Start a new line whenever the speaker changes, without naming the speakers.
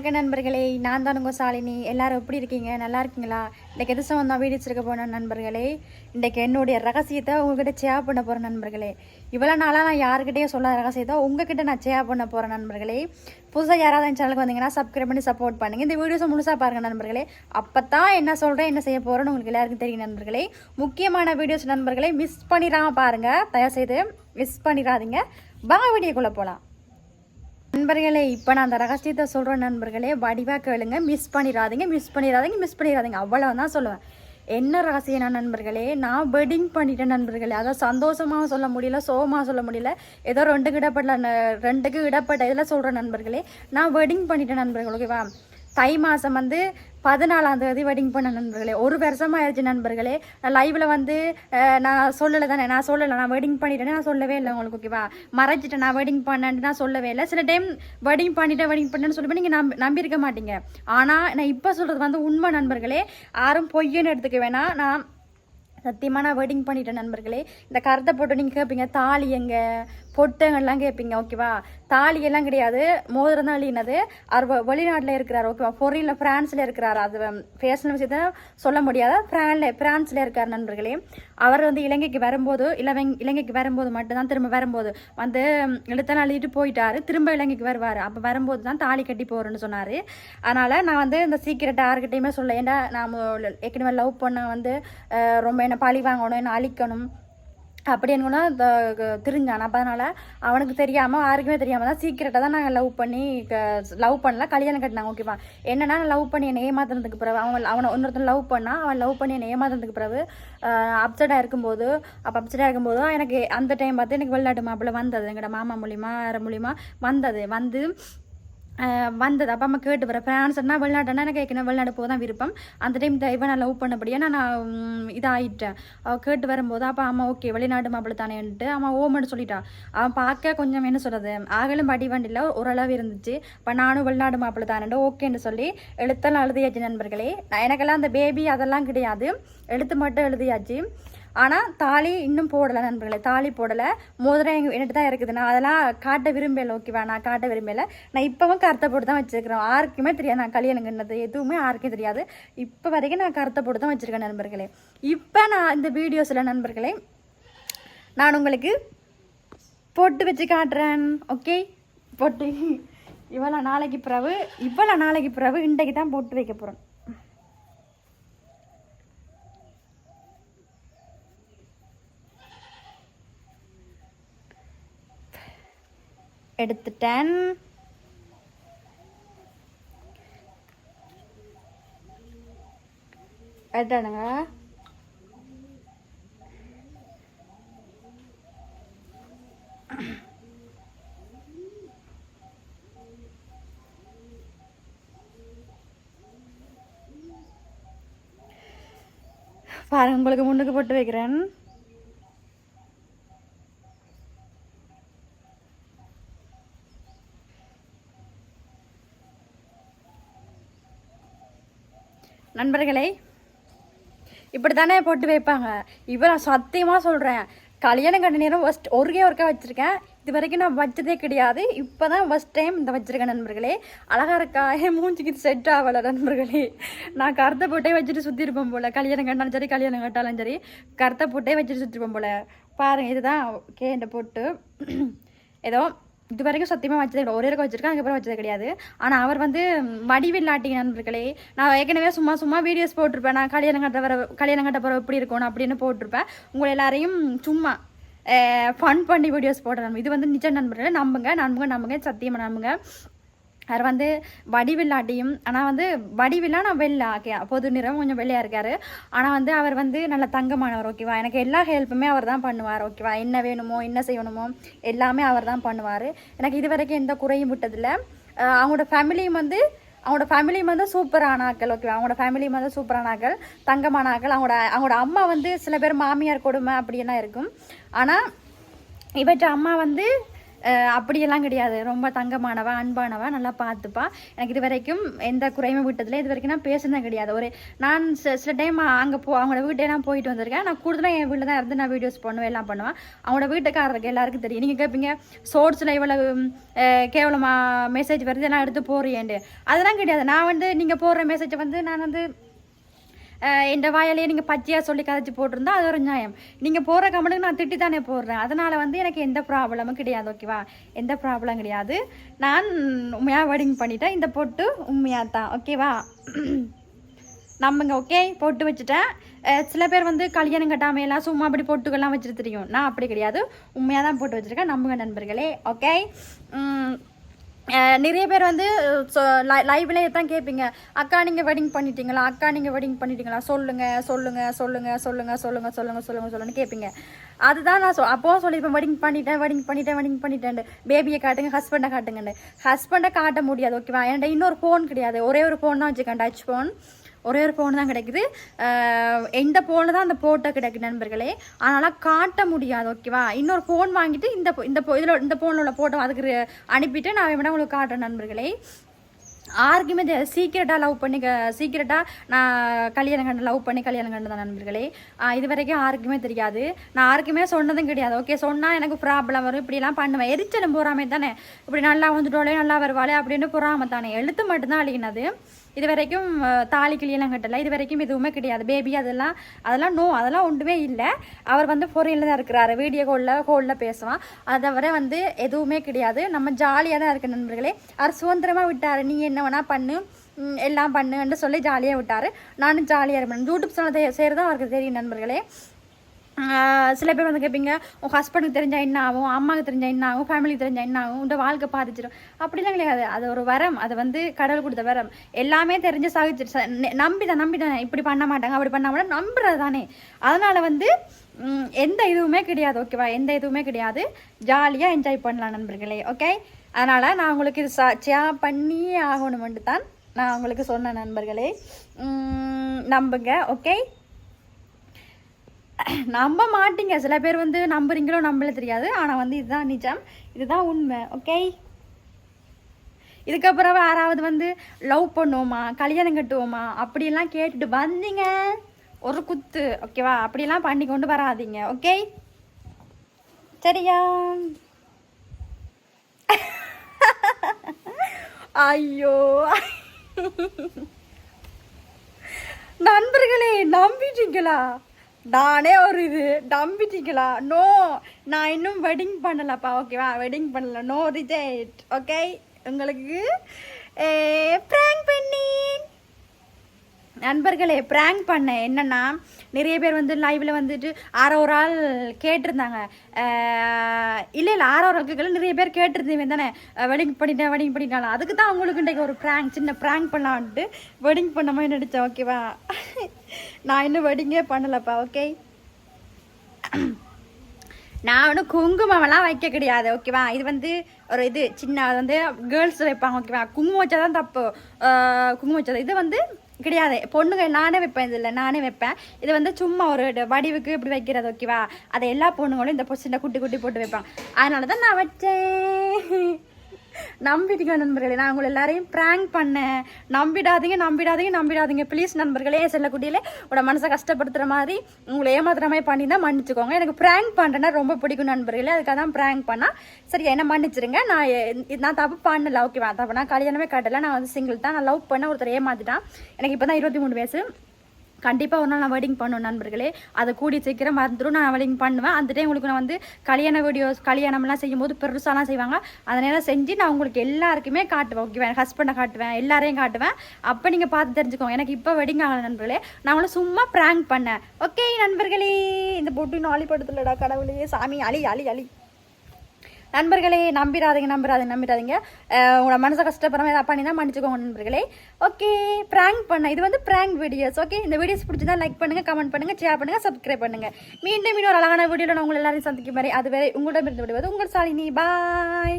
வணக்கம் நண்பர்களே நான் தான் உங்கள் சாலினி எல்லோரும் எப்படி இருக்கீங்க நல்லா இருக்கீங்களா இன்றைக்கி எது சம்பந்தம் தான் வீடிச்சிருக்க போன நண்பர்களே இன்றைக்கி என்னுடைய ரகசியத்தை உங்ககிட்ட சேவ் பண்ண போகிறேன் நண்பர்களே இவ்வளோ நாளாக நான் யாருக்கிட்டேயும் சொல்லாத ரகசியத்தை உங்ககிட்ட நான் சேவ் பண்ண போகிறேன் நண்பர்களே புதுசாக யாராவது என் சேனலுக்கு வந்தீங்கன்னா சப்ஸ்கிரைப் பண்ணி சப்போர்ட் பண்ணுங்கள் இந்த வீடியோஸை முழுசாக பாருங்கள் நண்பர்களே அப்போ தான் என்ன சொல்கிறேன் என்ன செய்ய போகிறேன்னு உங்களுக்கு எல்லாருக்கும் தெரியும் நண்பர்களே முக்கியமான வீடியோஸ் நண்பர்களே மிஸ் பண்ணிடாமல் பாருங்கள் செய்து மிஸ் பண்ணிடாதீங்க வாங்க வீடியோக்குள்ளே போகலாம் நண்பர்களே இப்போ நான் அந்த ரகசியத்தை சொல்கிறேன் நண்பர்களே வடிவாக கேளுங்க மிஸ் பண்ணிடாதீங்க மிஸ் பண்ணிடாதீங்க மிஸ் பண்ணிடாதீங்க அவ்வளோ தான் சொல்லுவேன் என்ன நான் நண்பர்களே நான் வெட்டிங் பண்ணிட்டேன் நண்பர்களே அதாவது சந்தோஷமாக சொல்ல முடியல சோகமாக சொல்ல முடியல ஏதோ ரெண்டுக்கு இடப்படல ரெண்டுக்கு இடப்பட்ட இதில் சொல்கிறேன் நண்பர்களே நான் வெட்டிங் பண்ணிட்டேன் நண்பர்கள் ஓகேவா தை மாதம் வந்து பதினாலாம் தேதி வெட்டிங் பண்ண நண்பர்களே ஒரு வருஷமாக ஆயிடுச்சு நண்பர்களே நான் லைவில் வந்து நான் சொல்லலை தானே நான் சொல்லலை நான் வெட்டிங் பண்ணிட்டேன்னு நான் சொல்லவே இல்லை உங்களுக்கு ஓகேவா மறைச்சிட்டேன் நான் வெட்டிங் பண்ணேன்னு நான் சொல்லவே இல்லை சில டைம் வெட்டிங் பண்ணிட்டேன் வெட்டிங் பண்ணேன்னு சொல்லுவேன் நீங்கள் நம்ப நம்பியிருக்க மாட்டீங்க ஆனால் நான் இப்போ சொல்கிறது வந்து உண்மை நண்பர்களே யாரும் பொய்யன்னு எடுத்துக்க வேணாம் நான் சத்தியமாக நான் வெட்டிங் பண்ணிட்டேன் நண்பர்களே இந்த கருத்தை போட்டு நீங்கள் கேட்பீங்க தாலி எங்கே பொட்டங்கள்லாம் கேட்பீங்க ஓகேவா தாலியெல்லாம் கிடையாது மோதிரம் தான் லீனது அவர் வெளிநாட்டில் இருக்கிறார் ஓகேவா பொரியலில் ஃப்ரான்ஸில் இருக்கிறார் அது ஃபேஷன் விஷயத்த சொல்ல முடியாத ஃப்ரான்ல ஃப்ரான்ஸில் இருக்கார் நண்பர்களே அவர் வந்து இலங்கைக்கு வரும்போது இலவை இலங்கைக்கு வரும்போது மட்டும்தான் திரும்ப வரும்போது வந்து எழுத்தெல்லாம் எழுதிட்டு போயிட்டார் திரும்ப இலங்கைக்கு வருவார் அப்போ வரும்போது தான் தாலி கட்டி போகிறேன்னு சொன்னார் அதனால் நான் வந்து இந்த சீக்கிரட்டை யாருக்கிட்டையுமே சொல்ல ஏன்னா நான் ஏற்கனவே லவ் பண்ண வந்து ரொம்ப என்ன பழி வாங்கணும் என்ன அழிக்கணும் அப்படி என்னன்னா தெரிஞ்சான் அப்போ அதனால் அவனுக்கு தெரியாமல் யாருக்குமே தெரியாமல் தான் சீக்கிரட்டாக தான் நாங்கள் லவ் பண்ணி லவ் பண்ணல கல்யாணம் கட்டினாங்க ஓகேவா நான் லவ் பண்ணி என்னை ஏமாத்தினதுக்கு பிறகு அவன் அவனை இன்னொருத்தன் லவ் பண்ணால் அவன் லவ் பண்ணி என்னை ஏமாத்துறதுக்கு பிறகு அப்செட்டாக இருக்கும்போது அப்போ அப்செட்டாக இருக்கும்போது எனக்கு அந்த டைம் பார்த்து எனக்கு வெளிநாட்டு மாப்பிள்ளை வந்தது எங்களோட மாமா மூலிமா வேறு மூலிமா வந்தது வந்து வந்தது அப்பா அம்மா கேட்டு வரேன் ஃப்ரான்ஸ் சொன்னால் வெளிநாட்டுனா எனக்கு வெளிநாடு போக தான் விருப்பம் அந்த டைம் இவன் நான் லவ் பண்ணபடியே நான் இதாகிட்டேன் அவள் கேட்டு வரும்போது அப்பா அம்மா ஓகே வெளிநாடு மாப்பிள்ள தானேன்ட்டு அம்மா ஓமன்னு சொல்லிட்டான் அவன் பார்க்க கொஞ்சம் என்ன சொல்கிறது ஆகலும் படி வண்டியில் ஓரளவு இருந்துச்சு இப்போ நானும் வெளிநாடு மாப்பிள்ள தானேன்ட்டு ஓகேன்னு சொல்லி எழுத்தெல்லாம் எழுதியாச்சு நண்பர்களே எனக்கெல்லாம் அந்த பேபி அதெல்லாம் கிடையாது எழுத்து மட்டும் எழுதியாச்சு ஆனால் தாலி இன்னும் போடலை நண்பர்களே தாலி போடலை மோதிரம் எங்கள் என்கிட்ட தான் இருக்குது நான் அதெல்லாம் காட்ட விரும்பலை ஓகேவா நான் காட்ட விரும்பலை நான் இப்போவும் கருத்தை போட்டு தான் வச்சுருக்கிறேன் யாருக்குமே தெரியாது நான் கல்யாணங்கிறது எதுவுமே யாருக்கும் தெரியாது இப்போ வரைக்கும் நான் கருத்தை போட்டு தான் வச்சுருக்கேன் நண்பர்களே இப்போ நான் இந்த வீடியோஸில் நண்பர்களே நான் உங்களுக்கு போட்டு வச்சு காட்டுறேன் ஓகே போட்டு இவ்வளோ நாளைக்கு பிறகு இவ்வளோ நாளைக்கு பிறகு இன்றைக்கு தான் போட்டு வைக்க போகிறோம் எடுத்துட்டேன் எடுத்தானுங்க பாருங்க உங்களுக்கு முன்னுக்கு போட்டு வைக்கிறேன் நண்பர்களே இப்படி தானே போட்டு வைப்பாங்க இப்போ நான் சத்தியமாக சொல்கிறேன் கல்யாணம் கண்ட நேரம் ஃபஸ்ட் ஒருக்கே ஒருக்கா வச்சுருக்கேன் இது வரைக்கும் நான் வச்சதே கிடையாது இப்போ தான் ஃபஸ்ட் டைம் இந்த வச்சுருக்கேன் நண்பர்களே அழகாக இருக்கா என் மூஞ்சிக்கு செட் ஆகலை நண்பர்களே நான் கருத்தை போட்டே வச்சுட்டு சுற்றிருப்போம் போல் கல்யாணம் கண்டாலும் சரி கல்யாணம் கட்டாலும் சரி கருத்தை போட்டே வச்சுட்டு சுற்றிருப்போம் போல் பாருங்கள் இதுதான் ஓகே இந்த போட்டு ஏதோ இது வரைக்கும் சத்தியமாக வச்சதே கிடையாது ஒரே வச்சிருக்கேன் அதுக்கப்புறம் வச்சது கிடையாது ஆனால் அவர் வந்து வடிவில்லாட்டி நண்பர்களே நான் ஏற்கனவே சும்மா சும்மா வீடியோஸ் போட்டிருப்பேன் நான் கல்யாணம் கட்ட வர கல்யாணம் கட்ட போகிற எப்படி இருக்கணும் அப்படின்னு போட்டிருப்பேன் உங்களை எல்லாரையும் சும்மா ஃபன் பண்ணி வீடியோஸ் போடுறேன் இது வந்து நிஜ நண்பர்களே நம்புங்க நம்புங்க நம்புங்க சத்தியமாக நம்புங்க அவர் வந்து வடிவில்லாட்டியும் ஆனால் வந்து வடிவில்லா நான் வெள்ளா ஓகே பொது நிறம் கொஞ்சம் வெள்ளையாக இருக்கார் ஆனால் வந்து அவர் வந்து நல்ல தங்கமானவர் ஓகேவா எனக்கு எல்லா ஹெல்ப்புமே அவர் தான் பண்ணுவார் ஓகேவா என்ன வேணுமோ என்ன செய்யணுமோ எல்லாமே அவர் தான் பண்ணுவார் எனக்கு இது வரைக்கும் எந்த குறையும் விட்டதில்லை அவங்களோட ஃபேமிலியும் வந்து அவங்களோட ஃபேமிலியும் வந்து சூப்பரான ஆக்கள் ஓகேவா அவங்களோட ஃபேமிலியும் வந்து சூப்பரான ஆக்கள் தங்கமான ஆக்கள் அவங்களோட அவங்களோட அம்மா வந்து சில பேர் மாமியார் கொடுமை அப்படியெல்லாம் இருக்கும் ஆனால் இவற்ற அம்மா வந்து அப்படியெல்லாம் கிடையாது ரொம்ப தங்கமானவா அன்பானவா நல்லா பார்த்துப்பா எனக்கு இது வரைக்கும் எந்த குறையுமே விட்டதில்லை இது வரைக்கும் நான் பேசுனது கிடையாது ஒரு நான் சில டைம் அங்கே போ அவங்களோட வீட்டே நான் போயிட்டு வந்திருக்கேன் நான் கூடுதலாக என் வீட்டில் தான் இருந்து நான் வீடியோஸ் பண்ணுவேன் எல்லாம் பண்ணுவேன் அவங்களோட வீட்டுக்காரருக்கு எல்லாருக்கும் தெரியும் நீங்கள் கேட்பீங்க சோர்ஸில் இவ்வளவு கேவலமாக மெசேஜ் வருது எல்லாம் எடுத்து போறியேன்ட்டு அதெல்லாம் கிடையாது நான் வந்து நீங்கள் போடுற மெசேஜை வந்து நான் வந்து இந்த வாயிலே நீங்கள் பச்சையாக சொல்லி கதைச்சி போட்டிருந்தா அது ஒரு நியாயம் நீங்கள் போகிற கமலுக்கு நான் திட்டி தானே போடுறேன் அதனால் வந்து எனக்கு எந்த ப்ராப்ளமும் கிடையாது ஓகேவா எந்த ப்ராப்ளம் கிடையாது நான் உண்மையாக வெட்டிங் பண்ணிட்டேன் இந்த பொட்டு உண்மையாக தான் ஓகேவா நம்புங்க ஓகே போட்டு வச்சுட்டேன் சில பேர் வந்து கல்யாணம் கட்டாமையெல்லாம் சும்மா அப்படி பொட்டுக்கெல்லாம் வச்சுட்டு தெரியும் நான் அப்படி கிடையாது உண்மையாக தான் போட்டு வச்சுருக்கேன் நம்புங்க நண்பர்களே ஓகே நிறைய பேர் வந்து லைவ்லேயே தான் கேட்பீங்க அக்கா நீங்கள் வெட்டிங் பண்ணிட்டீங்களா அக்கா நீங்கள் வெட்டிங் பண்ணிட்டீங்களா சொல்லுங்கள் சொல்லுங்கள் சொல்லுங்கள் சொல்லுங்கள் சொல்லுங்கள் சொல்லுங்கள் சொல்லுங்கள் சொல்லுங்க கேட்பீங்க அதுதான் நான் சொ அப்போ சொல்லியிருப்பேன் வெட்டிங் பண்ணிட்டேன் வெட்டிங் பண்ணிட்டேன் வெட்டிங் பண்ணிட்டேன் பேபியை காட்டுங்க ஹஸ்பண்டை காட்டுங்கன்னு ஹஸ்பண்டை காட்ட முடியாது ஓகேவா என்கிட்ட இன்னொரு ஃபோன் கிடையாது ஒரே ஒரு ஃபோன் தான் வச்சுக்கேன் டச் ஃபோன் ஒரே ஒரு ஃபோன் தான் கிடைக்குது எந்த ஃபோனில் தான் அந்த போட்டோ கிடைக்கு நண்பர்களே அதனால் காட்ட முடியாது ஓகேவா இன்னொரு ஃபோன் வாங்கிட்டு இந்த இந்த இதில் இந்த ஃபோனில் உள்ள ஃபோட்டோ அதுக்கு அனுப்பிட்டு நான் வேணா உங்களுக்கு காட்டுறேன் நண்பர்களே யாருக்குமே சீக்கிரட்டாக லவ் பண்ணி சீக்கிரட்டாக நான் கல்யாணம் கண்டு லவ் பண்ணி கல்யாணம் கண்டு தான் நண்பர்களே இது வரைக்கும் யாருக்குமே தெரியாது நான் யாருக்குமே சொன்னதும் கிடையாது ஓகே சொன்னால் எனக்கு ப்ராப்ளம் வரும் இப்படிலாம் பண்ணுவேன் எரிச்சலும் போகிறாமே தானே இப்படி நல்லா வந்துட்டோலே நல்லா வருவாளே அப்படின்னு பொறாமல் தானே எழுத்து மட்டும்தான் அழியினது இது வரைக்கும் தாலி கிளியெல்லாம் கட்டலை இது வரைக்கும் எதுவுமே கிடையாது பேபி அதெல்லாம் அதெல்லாம் நோ அதெல்லாம் ஒன்றுமே இல்லை அவர் வந்து ஃபோரினில் தான் இருக்கிறாரு வீடியோ காலில் கோலில் பேசுவான் அதை தவிர வந்து எதுவுமே கிடையாது நம்ம ஜாலியாக தான் இருக்க நண்பர்களே அவர் சுதந்திரமாக விட்டார் நீ என்ன வேணால் பண்ணு எல்லாம் பண்ணுன்னு சொல்லி ஜாலியாக விட்டார் நானும் ஜாலியாக இருப்பேன் யூடியூப் சேனல் செய்கிறது அவருக்கு தெரியும் நண்பர்களே சில பேர் வந்து கேட்பீங்க உன் ஹஸ்பண்டுக்கு தெரிஞ்சால் என்ன ஆகும் அம்மாவுக்கு தெரிஞ்சால் என்ன ஆகும் ஃபேமிலிக்கு தெரிஞ்சால் என்ன ஆகும் உன் வாழ்க்கை பாதிச்சிடும் அப்படிலாம் கிடையாது அது ஒரு வரம் அது வந்து கடவுள் கொடுத்த வரம் எல்லாமே தெரிஞ்சு சாகிச்சு நம்பிதான் நம்பிதானே இப்படி பண்ண மாட்டாங்க அப்படி பண்ண மாட்டாங்க நம்புறது தானே அதனால் வந்து எந்த இதுவுமே கிடையாது ஓகேவா எந்த இதுவுமே கிடையாது ஜாலியாக என்ஜாய் பண்ணலாம் நண்பர்களே ஓகே அதனால் நான் உங்களுக்கு இது சாட்சியாக பண்ணியே ஆகணும் மட்டும் தான் நான் உங்களுக்கு சொன்ன நண்பர்களே நம்புங்க ஓகே நம்ப மாட்டீங்க சில பேர் வந்து நம்புறீங்களோ நம்பல தெரியாது ஆனால் வந்து இதுதான் நிஜம் இதுதான் உண்மை ஓகே இதுக்கப்புறம் யாராவது வந்து லவ் பண்ணுவோமா கல்யாணம் கட்டுவோமா அப்படிலாம் கேட்டுட்டு வந்தீங்க ஒரு குத்து ஓகேவா அப்படிலாம் பண்ணி கொண்டு வராதிங்க ஓகே சரியா ஐயோ நண்பர்களே நம்பிட்டீங்களா நானே ஒரு இது டம்பிட்டிங்களா நோ நான் இன்னும் வெட்டிங் பண்ணலப்பா ஓகேவா வெட்டிங் பண்ணல நோ ரிஜெக்ட் ஓகே உங்களுக்கு ப்ராங்க் பண்ணி நண்பர்களே ப்ராங்க் பண்ணேன் என்னென்னா நிறைய பேர் வந்து லைவில் வந்துட்டு ஆறோ ஒரு ஆள் கேட்டிருந்தாங்க இல்லை இல்லை ஆறோ ஒரு ஆளுக்கு நிறைய பேர் கேட்டிருந்தீங்க தானே வெடிங் பண்ணிட்டேன் வெடிங் பண்ணிட்டாலும் அதுக்கு தான் அவங்களுக்கு இன்றைக்கு ஒரு ப்ராங்க் சின்ன ப்ராங்க் பண்ணலான்ட்டு வெடிங் பண்ண மாதிரி நினச்சேன் ஓகேவா நான் இன்னும் வெடிங்கே பண்ணலப்பா ஓகே நான் ஒன்றும் குங்குமம்லாம் வைக்க கிடையாது ஓகேவா இது வந்து ஒரு இது சின்ன அது வந்து கேர்ள்ஸ் வைப்பாங்க ஓகேவா குங்குமம் வச்சா தான் தப்பு குங்குமம் வச்சா இது வந்து கிடையாது பொண்ணுங்க நானே வைப்பேன் இதில் நானே வைப்பேன் இது வந்து சும்மா ஒரு வடிவுக்கு இப்படி வைக்கிறது ஓகேவா அதை எல்லா பொண்ணுங்களும் இந்த பொசிஷனை குட்டி குட்டி போட்டு வைப்பேன் அதனால தான் நான் வச்சேன் நம்பிட்டீங்க நண்பர்களே நான் உங்களை எல்லாரையும் ப்ராங்க் பண்ணேன் நம்பிடாதீங்க நம்பிடாதீங்க நம்பிடாதீங்க ப்ளீஸ் நண்பர்களே செல்லக்குட்டியிலே உட மனசை கஷ்டப்படுத்துகிற மாதிரி உங்களை ஏமாத்துற மாதிரி பண்ணி தான் மன்னிச்சுக்கோங்க எனக்கு ப்ராங்க் பண்ணுறேன்னா ரொம்ப பிடிக்கும் நண்பர்களே அதுக்காக தான் ப்ராங்க் பண்ணால் சரி என்ன மன்னிச்சிருங்க நான் நான் தப்பு லவ் ஓகேவா தப்பு நான் கல்யாணமே கட்டலை நான் வந்து சிங்கிள் தான் நான் லவ் பண்ண ஒருத்தர் ஏமாத்திட்டான் எனக்கு இப்போ தான் இருபத்தி மூணு வயசு கண்டிப்பாக ஒரு நாள் நான் வெட்டிங் பண்ணுவேன் நண்பர்களே அதை கூடி சீக்கிரம் மறந்துடும் நான் வெட்டிங் பண்ணுவேன் அந்த டைம் உங்களுக்கு நான் வந்து கல்யாண வீடியோஸ் கல்யாணம்லாம் செய்யும்போது பெருசாலாம் செய்வாங்க அதனால செஞ்சு நான் உங்களுக்கு எல்லாருக்குமே காட்டுவேன் ஓகேவா ஹஸ்பண்டை காட்டுவேன் எல்லாரையும் காட்டுவேன் அப்போ நீங்கள் பார்த்து தெரிஞ்சுக்கோங்க எனக்கு இப்போ வெட்டிங் ஆகலை நண்பர்களே நான் உங்களை சும்மா ப்ராங்க் பண்ணேன் ஓகே நண்பர்களே இந்த பொட்டு நாளி படத்துலடா கடவுளே சாமி அழி அழி அழி நண்பர்களே நம்பிடாதீங்க நம்பிடாதீங்க நம்பிடாதீங்க உங்களோட மனசை கஷ்டப்படுற ஏதாவது பண்ணி தான் மன்னிச்சுக்கோங்க நண்பர்களே ஓகே ப்ராங்க் பண்ண இது வந்து ப்ராங்க் வீடியோஸ் ஓகே இந்த வீடியோஸ் பிடிச்சிருந்தா லைக் பண்ணுங்கள் கமெண்ட் பண்ணுங்கள் ஷேர் பண்ணுங்கள் சப்ஸ்கிரைப் பண்ணுங்கள் மீண்டும் ஒரு அழகான வீடியோவில் நான் உங்களை எல்லாரையும் சந்திக்கும் மாதிரி அதுவரை உங்களிடம் இருந்து விடுவது உங்கள் சாலினி பாய்